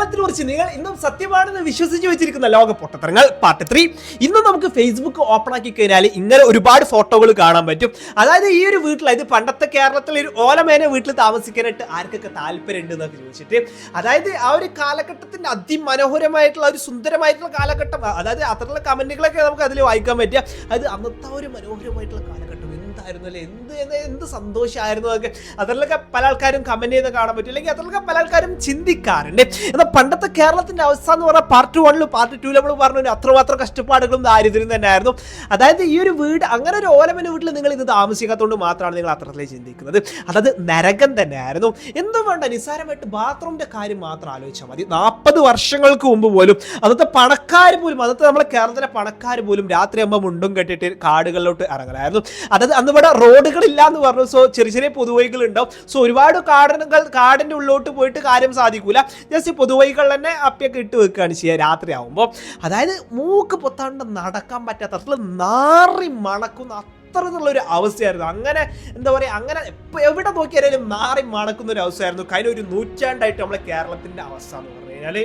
കേരളത്തിൽ കുറിച്ച് നിങ്ങൾ ഇന്നും സത്യമാണെന്ന് വിശ്വസിച്ച് വെച്ചിരിക്കുന്ന ലോക പൊട്ടത്തരങ്ങൾ പാർട്ട് ത്രീ ഇന്ന് നമുക്ക് ഫേസ്ബുക്ക് ഓപ്പൺ ആക്കി കഴിഞ്ഞാൽ ഇങ്ങനെ ഒരുപാട് ഫോട്ടോകൾ കാണാൻ പറ്റും. അതായത് ഈ ഒരു വീട്ടിൽ അതായത് പണ്ടത്തെ കേരളത്തിലെ ഒരു ഓലമേനെ വീട്ടിൽ താമസിക്കാനായിട്ട് ആർക്കൊക്കെ താല്പര്യം ഉണ്ട് എന്നൊക്കെ ചോദിച്ചിട്ട് അതായത് ആ ഒരു കാലഘട്ടത്തിന്റെ അതിമനോഹരമായിട്ടുള്ള ഒരു സുന്ദരമായിട്ടുള്ള കാലഘട്ടം അതായത് അത്തരത്തിലുള്ള കമന്റുകളൊക്കെ നമുക്ക് അതിൽ വായിക്കാൻ പറ്റുക. അത് അന്നത്തെ ഒരു മനോഹരമായിട്ടുള്ള കാലഘട്ടം എന്തായിരുന്നു അല്ലേ? എന്ത് എന്ത് സന്തോഷമായിരുന്നു അതൊക്കെ. അതിലൊക്കെ പല ആൾക്കാരും കമന്റ് ചെയ്ത് കാണാൻ പറ്റും. അല്ലെങ്കിൽ അതിലൊക്കെ പല ആൾക്കാരും ചിന്തിക്കാറുണ്ട്. എന്നാൽ പണ്ടത്തെ കേരളത്തിന്റെ അവസ്ഥ എന്ന് പറഞ്ഞാൽ പാർട്ട് വണ്ണിലും പാർട്ട് ടു നമ്മൾ പറഞ്ഞു അത്രമാത്രം കഷ്ടപ്പാടുകളും ദാരിദ്ര്യം തന്നെയായിരുന്നു. അതായത് ഈ ഒരു വീട് അങ്ങനെ ഒരു ഓലമന വീട്ടിൽ നിങ്ങൾ ഇത് താമസിക്കാത്തതുകൊണ്ട് മാത്രമാണ് നിങ്ങൾ അത്രത്തിലേക്ക് ചിന്തിക്കുന്നത്. അതായത് നരകം തന്നെയായിരുന്നു. എന്തും വേണ്ട നിസ്സാരമായിട്ട് ബാത്റൂമിന്റെ കാര്യം മാത്രം ആലോചിച്ചാൽ മതി. നാൽപ്പത് വർഷങ്ങൾക്ക് മുമ്പ് പോലും അന്നത്തെ പണക്കാർ പോലും അന്നത്തെ നമ്മളെ കേരളത്തിലെ പണക്കാർ പോലും രാത്രി ആകുമ്പോൾ മുണ്ടും കെട്ടിട്ട് കാടുകളിലോട്ട് ഇറങ്ങലായിരുന്നു. അതായത് അന്ന് ഇവിടെ റോഡുകളില്ല എന്ന് പറഞ്ഞു. സോ ചെറിയ ചെറിയ പൊതുവഴികൾ ഉണ്ടാവും സോ ഒരുപാട് കാടനുകൾ കാടിന്റെ ഉള്ളിലോട്ട് പോയിട്ട് കാര്യം സാധിക്കൂല. ജസ്റ്റ് പൊതുവഴികൾ തന്നെ അപ്പിയൊക്കെ ഇട്ട് വെക്കുകയാണ് ചെയ്യുക രാത്രി ആകുമ്പോൾ അതായത് മൂക്ക് പൊത്താണ്ട് നടക്കാൻ പറ്റാത്ത അത്ര നാറി മണക്കുന്ന അത്തരത്തിലുള്ള ഒരു അവസ്ഥയായിരുന്നു. അങ്ങനെ എന്താ പറയുക അങ്ങനെ ഇപ്പം എവിടെ നോക്കിയാലും നാറി മണക്കുന്ന ഒരു അവസ്ഥയായിരുന്നു കഴിഞ്ഞ ഒരു നൂറ്റാണ്ടായിട്ട് നമ്മളെ കേരളത്തിന്റെ അവസ്ഥ എന്ന് പറഞ്ഞു കഴിഞ്ഞാൽ.